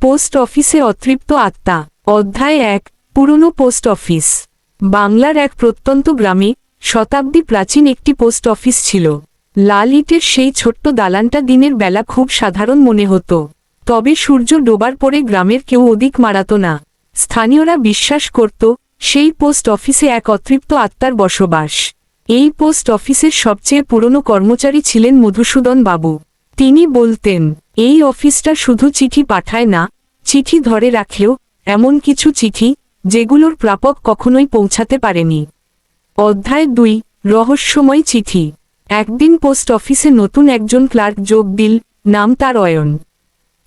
Post অফিসে অতৃপ্ত আত্মা। অধ্যায় এক, পুরনো পোস্ট অফিস। বাংলার এক প্রত্যন্ত গ্রামে শতাব্দী প্রাচীন একটি পোস্ট অফিস ছিল। লাল ইটের সেই ছোট্ট দালানটা দিনের বেলা খুব সাধারণ মনে হতো। তবে সূর্য ডোবার পরে গ্রামের কেউ অধিক মারাত না। স্থানীয়রা বিশ্বাস করত, সেই পোস্ট অফিসে এক অতৃপ্ত আত্মার বসবাস। এই পোস্ট অফিসের সবচেয়ে পুরনো কর্মচারী ছিলেন মধুসূদন বাবু। তিনি বলতেন এই অফিসটা শুধু চিঠি পাঠায় না, চিঠি ধরে রাখলেও এমন কিছু চিঠি যেগুলোর প্রাপক কখনোই পৌঁছাতে পারেনি। অধ্যায় দুই, রহস্যময় চিঠি। একদিন পোস্ট অফিসে নতুন একজন ক্লার্ক যোগ দিল, নাম তার অয়ন।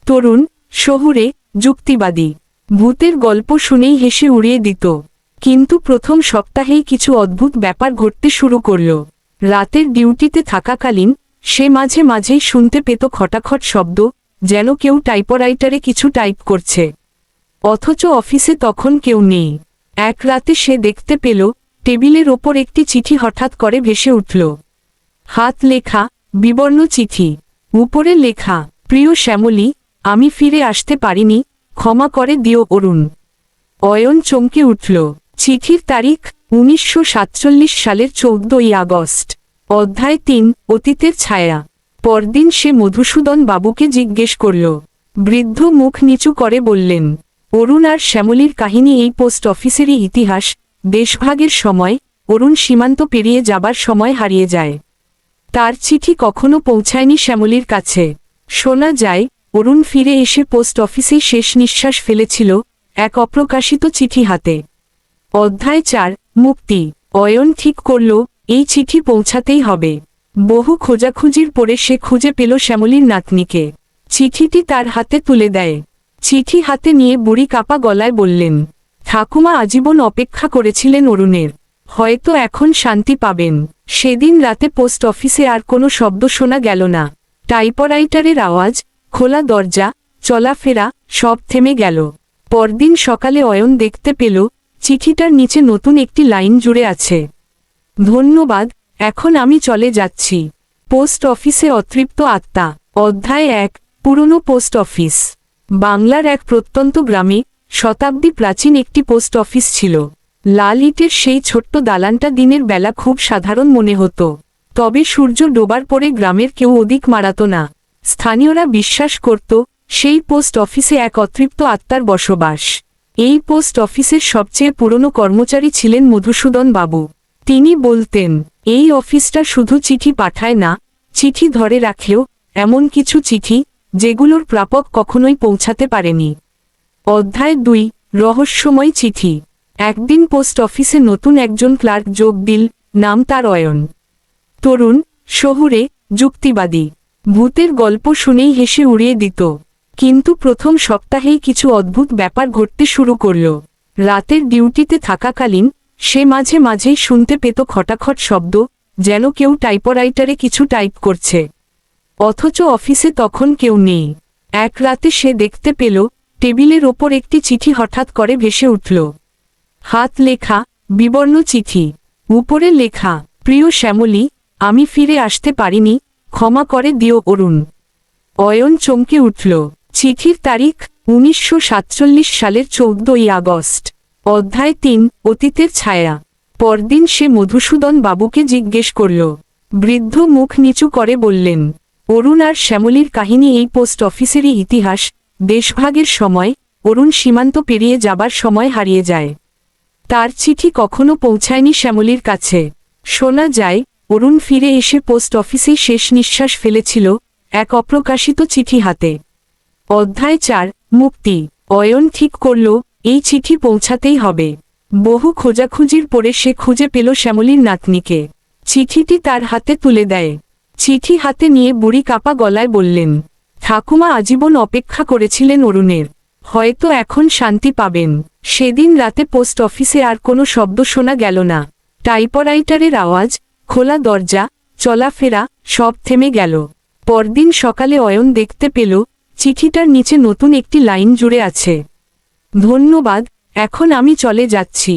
তরুণ, শহুরে, যুক্তিবাদী। ভূতের গল্প শুনেই হেসে উড়িয়ে দিত। কিন্তু প্রথম সপ্তাহেই কিছু অদ্ভুত ব্যাপার ঘটতে শুরু করল। রাতের ডিউটিতে থাকাকালীন সে মাঝে মাঝেই শুনতে পেত খটাখট শব্দ, যেন কেউ টাইপরাইটারে কিছু টাইপ করছে। অথচ অফিসে তখন কেউ নেই। এক রাতে সে দেখতে পেল, টেবিলের ওপর একটি চিঠি হঠাৎ করে ভেসে উঠল। হাত লেখা, বিবর্ণ চিঠি। উপরে লেখা, প্রিয় শ্যামলী, আমি ফিরে আসতে পারিনি, ক্ষমা করে দিও অরুণ। অয়ন চমকে উঠল। চিঠির তারিখ, উনিশশো সাতচল্লিশ সালের চৌদ্দই আগস্ট। অধ্যায় তিন, অতীতের ছায়া। পরদিন সে মধুসূদন বাবুকে জিজ্ঞেস করল, বৃদ্ধ মুখ নিচু করে বললেন, অরুণ আর শ্যামলীর কাহিনী এই পোস্ট অফিসেরই ইতিহাস। দেশভাগের সময়, অরুণ সীমান্ত পেরিয়ে যাবার সময় হারিয়ে যায়। তার চিঠি কখনো পৌঁছায়নি শ্যামলীর কাছে। শোনা যায়, অরুণ ফিরে এসে পোস্ট অফিসে শেষ নিঃশ্বাস ফেলেছিল এক অপ্রকাশিত চিঠি হাতে। অধ্যায় চার, মুক্তি। অয়ন ঠিক করল এই চিঠি পৌঁছাতেই হবে। বহু খোঁজাখুঁজির পরে সে খুঁজে পেল শ্যামলীর নাতনিকে। চিঠিটি তার হাতে তুলে দেয়। চিঠি হাতে নিয়ে বুড়ি কাপা গলায় বললেন, ঠাকুমা আজীবন অপেক্ষা করেছিলেন অরুণের। হয়তো এখন শান্তি পাবেন। সেদিন রাতে পোস্ট অফিসে আর কোনো শব্দ শোনা গেল না। টাইপরাইটারের আওয়াজ, খোলা দরজা, চলাফেরা, সব থেমে গেল। পরদিন সকালে অয়ন দেখতে পেল, চিঠিটার নিচে নতুন একটি লাইন জুড়ে আছে। ধন্যবাদ, এখন আমি চলে যাচ্ছি। পোস্ট অফিসে অতৃপ্ত আত্মা। অধ্যায় এক, পুরনো পোস্ট অফিস। বাংলার এক প্রত্যন্ত গ্রামে শতাব্দী প্রাচীন একটি পোস্ট অফিস ছিল। লাল ইটের সেই ছোট্ট দালানটা দিনের বেলা খুব সাধারণ মনে হতো। তবে সূর্য ডোবার পরে গ্রামের কেউ অধিক মারাত না। স্থানীয়রা বিশ্বাস করত, সেই পোস্ট অফিসে এক অতৃপ্ত আত্মার বসবাস। এই পোস্ট অফিসের সবচেয়ে পুরনো কর্মচারী ছিলেন মধুসূদন বাবু। তিনি বলতেন, এই অফিসটা শুধু চিঠি পাঠায় না, চিঠি ধরে রাখলেও এমন কিছু চিঠি যেগুলোর প্রাপক কখনোই পৌঁছাতে পারেনি। অধ্যায় দুই, রহস্যময় চিঠি। একদিন পোস্ট অফিসে নতুন একজন ক্লার্ক যোগ দিল, নাম তার অয়ন। তরুণ, শহুরে, যুক্তিবাদী। ভূতের গল্প শুনেই হেসে উড়িয়ে দিত। কিন্তু প্রথম সপ্তাহেই কিছু অদ্ভুত ব্যাপার ঘটতে শুরু করল। রাতের ডিউটিতে থাকাকালীন সে মাঝে মাঝেই শুনতে পেত খটাখট শব্দ, যেন কেউ টাইপরাইটারে কিছু টাইপ করছে। অথচ অফিসে তখন কেউ নেই। এক রাতে সে দেখতে পেল, টেবিলের ওপর একটি চিঠি হঠাৎ করে ভেসে উঠল। হাত লেখা, বিবর্ণ চিঠি। উপরে লেখা, প্রিয় শ্যামলী, আমি ফিরে আসতে পারিনি, ক্ষমা করে দিও অরুণ। অয়ন চমকে উঠল। চিঠির তারিখ, উনিশশো সাতচল্লিশ সালের চৌদ্দই আগস্ট। অধ্যায় তিন, অতীতের ছায়া। পরদিন সে মধুসূদন বাবুকে জিজ্ঞেস করল, বৃদ্ধ মুখ নিচু করে বললেন, অরুণ আর শ্যামলীর কাহিনী এই পোস্ট অফিসেরই ইতিহাস, দেশভাগের সময়, অরুণ সীমান্ত পেরিয়ে যাবার সময় হারিয়ে যায়। তার চিঠি কখনো পৌঁছায়নি শ্যামলীর কাছে। শোনা যায়, অরুণ ফিরে এসে পোস্ট অফিসেই শেষ নিঃশ্বাস ফেলেছিল, এক অপ্রকাশিত চিঠি হাতে। অধ্যায় চার, মুক্তি। অয়ন ঠিক করল এই চিঠি পৌঁছাতেই হবে। বহু খোঁজাখুঁজির পরে সে খুঁজে পেল শ্যামলীর নাতনিকে। চিঠিটি তার হাতে তুলে দেয়। চিঠি হাতে নিয়ে বুড়ি কাপা গলায় বললেন, ঠাকুমা আজীবন অপেক্ষা করেছিলেন অরুণের। হয়তো এখন শান্তি পাবেন। সেদিন রাতে পোস্ট অফিসে আর কোনো শব্দ শোনা গেল না। টাইপরাইটারের আওয়াজ, খোলা দরজা, চলাফেরা, সব থেমে গেল। পরদিন সকালে অয়ন দেখতে পেল, চিঠিটার নিচে নতুন একটি লাইন জুড়ে আছে। ধন্যবাদ এখন আমি চলে যাচ্ছি।